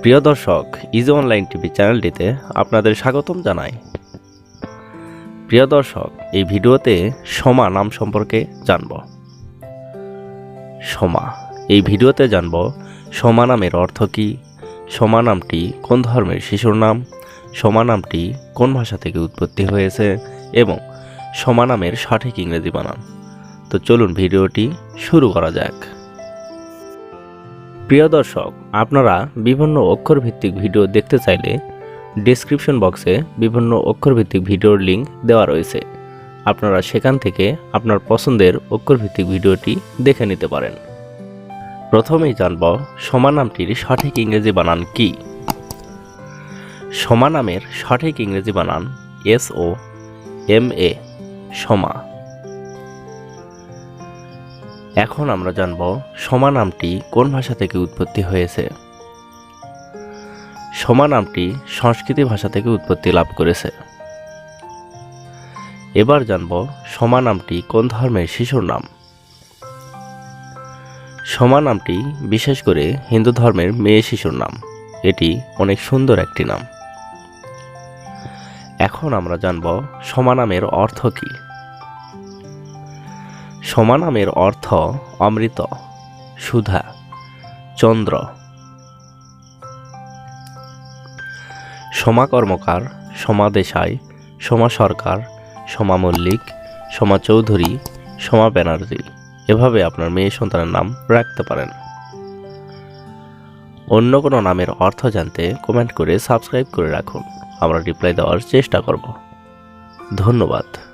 প্রিয় দর্শক easy online TV চ্যানেলটিতে আপনাদের স্বাগতম জানাই। প্রিয় দর্শক, এই ভিডিওতে সমা নাম সম্পর্কে জানব। সমা, এই ভিডিওতে জানব সমা নামের অর্থ কী, সমা নামটি কোন ধর্মের শিশুর নাম, সমা নামটি কোন ভাষা থেকে উৎপত্তি হয়েছে এবং সমা নামের সঠিক ইংরেজি বানান। তো চলুন ভিডিওটি শুরু করা যাক। প্রিয় দর্শক, আপনারা বিভিন্ন অক্ষরভিত্তিক ভিডিও দেখতে চাইলে ডেসক্রিপশন বক্সে বিভিন্ন অক্ষরভিত্তিক ভিডিওর লিঙ্ক দেওয়া রয়েছে। আপনারা সেখান থেকে আপনার পছন্দের অক্ষরভিত্তিক ভিডিওটি দেখে নিতে পারেন। প্রথমেই জানব সমা নামটির সঠিক ইংরেজি বানান কি। সমা নামের সঠিক ইংরেজি বানান এস ও এম এ সমা। এখন আমরা জানব সমা নামটি কোন ভাষা থেকে উৎপত্তি হয়েছে। সমা নামটি সংস্কৃতি ভাষা থেকে উৎপত্তি লাভ করেছে। এবার জানব সমা নামটি কোন ধর্মের শিশুর নাম। সমা নামটি বিশেষ করে হিন্দু ধর্মের মেয়ে শিশুর নাম। এটি অনেক সুন্দর একটি নাম। এখন আমরা জানব সমা নামের অর্থ কী। সমানামের অর্থ অমৃত, সুধা, চন্দ্র। সোমা কর্মকার সোমা দেশাই সোমা সরকার সোমা মল্লিক সোমা চৌধুরী সোমা ব্যানার্জি এভাবে আপনার মেয়ে সন্তানের নাম রাখতে পারেন। অন্য কোনো নামের অর্থ জানতে কমেন্ট করে সাবস্ক্রাইব করে রাখুন। আমরা রিপ্লাই দেওয়ার চেষ্টা করব। ধন্যবাদ।